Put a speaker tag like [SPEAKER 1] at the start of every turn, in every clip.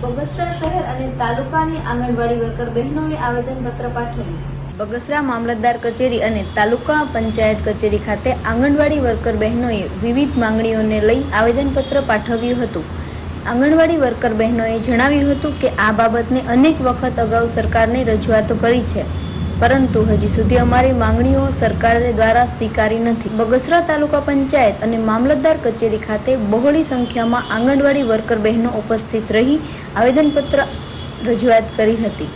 [SPEAKER 1] બગસરા શહેર અને તાલુકાની આંગણવાડી વર્કર બહેનોએ આવેદનપત્ર પાઠવ્યું. બગસરા મામલતદાર કચેરી અને તાલુકા પંચાયત કચેરી ખાતે આંગણવાડી વર્કર બહેનોએ વિવિધ માંગણીઓને લઈ આવેદનપત્ર પાઠવ્યું હતું. આંગણવાડી વર્કર બહેનોએ જણાવ્યું હતું કે આ બાબતને અનેક વખત અગાઉ સરકારને રજૂઆતો કરી છે. પરંતુ હજી સુધી અમારી માંગણીઓ સરકાર દ્વારા સ્વીકારી નથી. બગસરા તાલુકા પંચાયત અને મામલતદાર કચેરી ખાતે બહોળી સંખ્યામાં આંગણવાડી વર્કર બહેનો ઉપસ્થિત રહી આવેદનપત્ર રજૂઆત કરી હતી.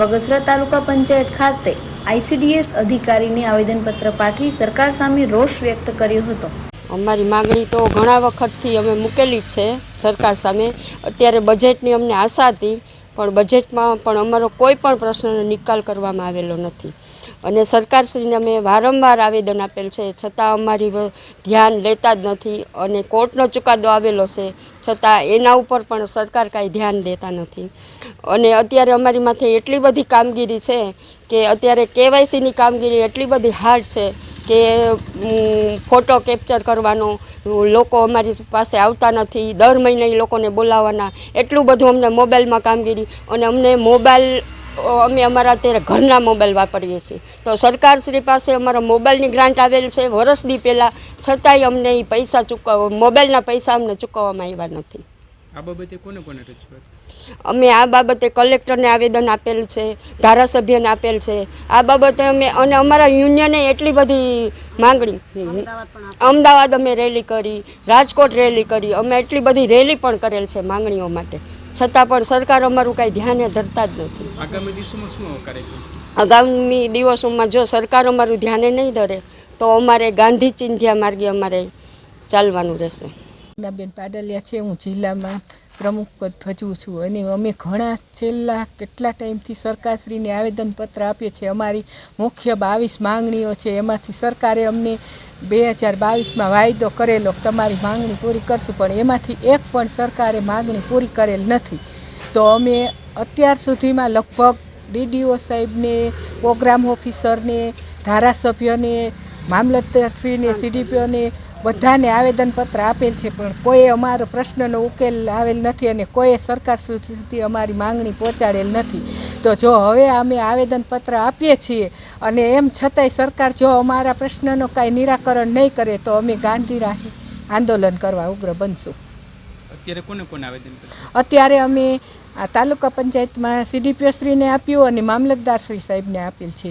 [SPEAKER 1] બગસરા તાલુકા પંચાયત ખાતે આઈસીડીએસ અધિકારીને આવેદનપત્ર પાઠવી સરકાર સામે રોષ વ્યક્ત કર્યો હતો.
[SPEAKER 2] અમારી માગણી તો ઘણા વખતથી અમે મૂકેલી છે સરકાર સામે. અત્યારે બજેટની અમને આશા હતી પણ બજેટમાં પણ અમારો કોઈ પણ પ્રશ્નનો નિકાલ કરવામાં આવેલો નથી. અને સરકારશ્રીને અમે વારંવાર આવેદન આપેલ છે, છતાં અમારી ધ્યાન લેતા જ નથી અને કોર્ટનો ચુકાદો આવેલો છે, છતાં એના ઉપર પણ સરકાર કાંઈ ધ્યાન દેતા નથી. અને અત્યારે અમારી માથે એટલી બધી કામગીરી છે કે અત્યારે કેવાયસીની કામગીરી એટલી બધી હાર્ડ છે કે ફોટો કેપ્ચર કરવાનો. લોકો અમારી પાસે આવતા નથી. દર મહિને એ લોકોને બોલાવવાના. એટલું બધું અમને મોબાઈલમાં કામગીરી. અને અમને મોબાઈલ અમે અમારા અત્યારે ઘરના મોબાઈલ વાપરીએ છીએ. તો સરકારશ્રી પાસે અમારા મોબાઈલની ગ્રાન્ટ આવેલ છે. વરસદી પહેલાં છતાંય અમને એ પૈસા ચૂકવ, મોબાઈલના પૈસા અમને ચૂકવવામાં આવ્યા નથી.
[SPEAKER 3] આ બાબતે કોને કોને રજૂઆત?
[SPEAKER 2] અમે આ બાબતે કલેક્ટરને આવેદન આપેલ છે ધારાસભ્યને આપેલ છે. આ બાબતે અમે અને અમારા યુનિયને એટલી બધી માંગણી. અમદાવાદ અમે રેલી કરી રાજકોટ રેલી કરી. અમે એટલી બધી રેલી પણ કરેલ છે માંગણીઓ માટે. છતાં પણ સરકાર અમારું કાંઈ ધ્યાને ધરતા જ નથી.
[SPEAKER 3] આગામી દિવસોમાં શું કાર્યક્રમ?
[SPEAKER 2] આગામી દિવસોમાં જો સરકાર અમારું ધ્યાને નહીં ધરે તો અમારે ગાંધી ચિંધ્યા માર્ગે અમારે ચાલવાનું રહેશે.
[SPEAKER 4] બેન પાડલિયા છે હું જિલ્લામાં પ્રમુખ પદ ભજવું છું. અને અમે ઘણા છેલ્લા કેટલા ટાઈમથી સરકારશ્રીને આવેદનપત્ર આપીએ છીએ અમારી મુખ્ય બાવીસ માંગણીઓ છે. એમાંથી સરકારે અમને બે હજાર બાવીસમાં વાયદો કરેલો. તમારી માંગણી પૂરી કરશું પણ એમાંથી એક પણ સરકારે માંગણી પૂરી કરેલ નથી. તો અમે અત્યાર સુધીમાં લગભગ ડીડીઓ સાહેબને પ્રોગ્રામ ઓફિસરને ધારાસભ્યને મામલતદારશ્રીને સીડીપીઓને બધાને આવેદનપત્ર આપેલ છે પણ કોઈ અમારો પ્રશ્નનો ઉકેલ આવેલ નથી અને કોઈએ સરકાર સુધી અમારી માંગણી પહોંચાડેલ નથી. તો જો હવે અમે આવેદનપત્ર આપીએ છીએ અને એમ છતાંય સરકાર જો અમારા પ્રશ્નનો કાંઈ નિરાકરણ નહીં કરે તો અમે ગાંધી રાહે આંદોલન કરવા ઉગ્ર બનશું.
[SPEAKER 3] અત્યારે કોને કોને આવેદન
[SPEAKER 4] અત્યારે અમે આ તાલુકા પંચાયતમાં સીડીપીઓ શ્રીને આપ્યું અને મામલતદાર શ્રી સાહેબને આપેલ છે.